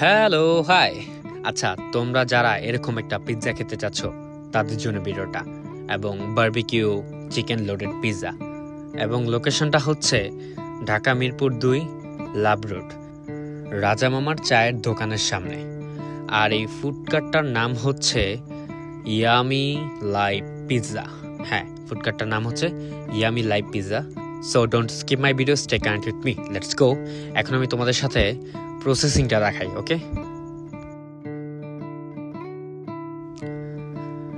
Hello hi আচ্ছা তোমরা যারা এরকম একটা পিৎজা খেতে চাচ্ছ, তাদের জন্য ভিডিওটা। এবং বার্বিকিউ চিকেন লোডেড পিৎজা এবং লোকেশনটা হচ্ছে ঢাকা মিরপুর দুই লাভ রোড, রাজা মামার চায়ের দোকানের সামনে। আর এই ফুডকার্টটার নাম হচ্ছে ইয়ামি লাইভ পিৎজা হ্যাঁ ফুডকার্টটার নাম হচ্ছে Yummy Live pizza so don't skip my video stay connect with me let's go এখন আমি তোমাদের সাথে প্রসেসিংটা দেখাই ওকে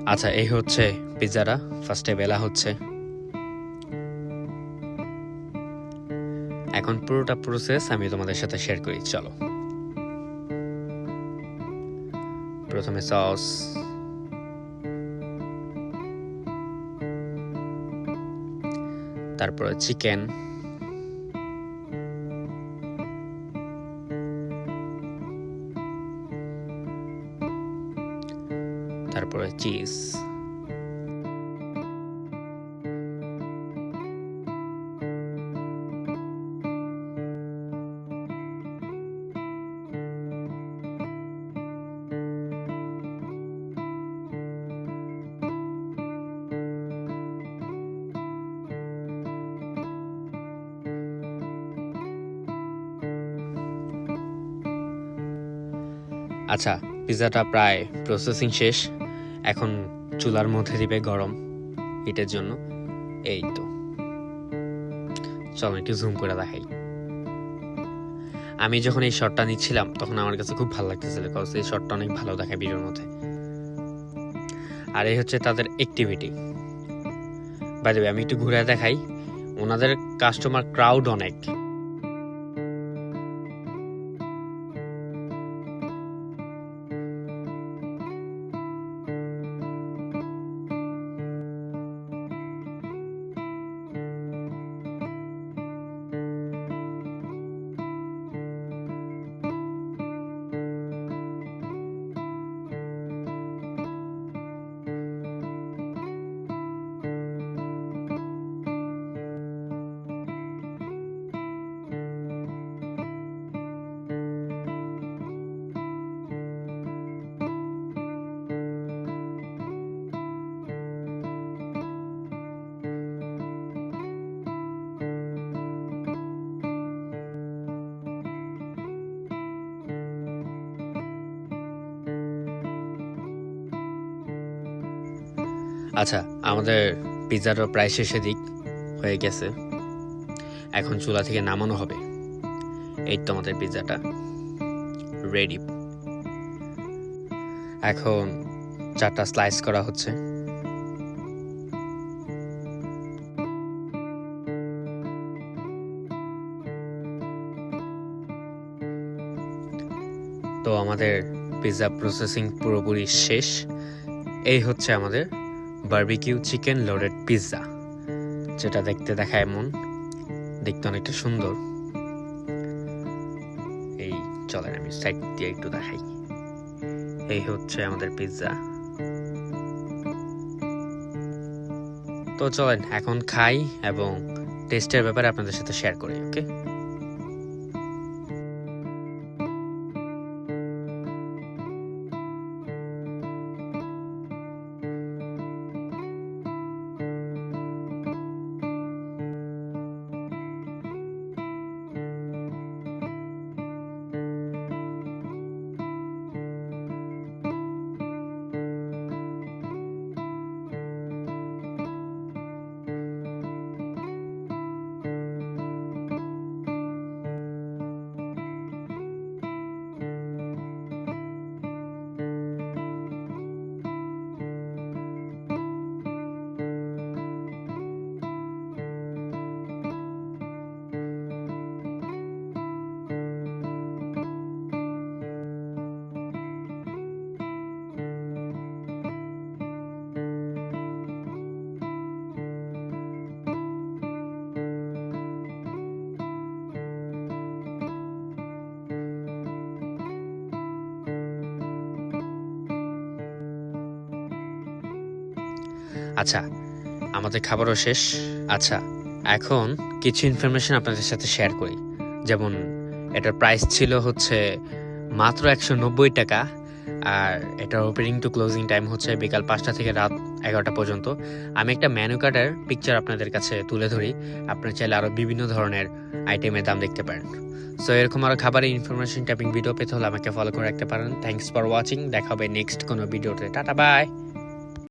আচ্ছা এই হচ্ছে পিৎজাটা ফার্স্টে বেলা হচ্ছে। এখন পুরোটা প্রসেস আমি তোমাদের সাথে শেয়ার করি, চলো। প্রথমে সস তারপরে চিকেন তারপরে চিজ। আচ্ছা পিৎজাটা প্রায় প্রসেসিং শেষ। এখন চুলার মধ্যে দিবে গরম হিটের জন্য। এই তো। চলো একটু জুম করে দেখাই। আমি যখন এই শটটা নিচ্ছিলাম, তখন আমার কাছে খুব ভালো লাগতেছিল বিকজ এই শটটা অনেক ভালো দেখায় ভিডিওর মধ্যে। আর এই হচ্ছে তাদের অ্যাক্টিভিটি বাই আমি একটু ঘুরে দেখাই। ওনাদের কাস্টমার ক্রাউড অনেক। আচ্ছা আমাদের পিৎজাটা প্রায় শেষের দিক হয়ে গেছে। এখন চুলা থেকে নামানো হবে। এই তো আমাদের পিৎজাটা। রেডি এখন চারটা স্লাইস করা হচ্ছে। তো আমাদের পিৎজা প্রসেসিং পুরোপুরি শেষ। এই হচ্ছে আমাদের বারবিকিউ চিকেন লোডেড পিৎজা, যেটা দেখতে দেখায় এমন দেখতে অনেকটা সুন্দর। এই, চলেন আমি সাইড দিয়ে একটু দেখাই। এই হচ্ছে আমাদের পিৎজা। তো চলেন, এখন খাই এবং টেস্টের ব্যাপারে আপনাদের সাথে শেয়ার করি ওকে আচ্ছা আমাদের খাবারও শেষ। আচ্ছা এখন কিছু ইনফরমেশন আপনাদের সাথে শেয়ার করি। যেমন, এটার প্রাইস ছিল হচ্ছে মাত্র একশো নব্বই টাকা, আর এটার ওপেনিং টু ক্লোজিং টাইম হচ্ছে বিকাল পাঁচটা থেকে রাত এগারোটা পর্যন্ত। আমি একটা মেনু কার্ডের পিকচার আপনাদের কাছে তুলে ধরি। আপনারা চাইলে আরও বিভিন্ন ধরনের আইটেমের দাম দেখতে পারেন। সো এরকম আরও খাবারের ইনফরমেশন ট্যাপিং ভিডিও পেতে হলে আমাকে ফলো করে রাখতে পারেন। থ্যাংকস ফর ওয়াচিং দেখা হবে নেক্সট কোনো ভিডিওতে টাটা বাই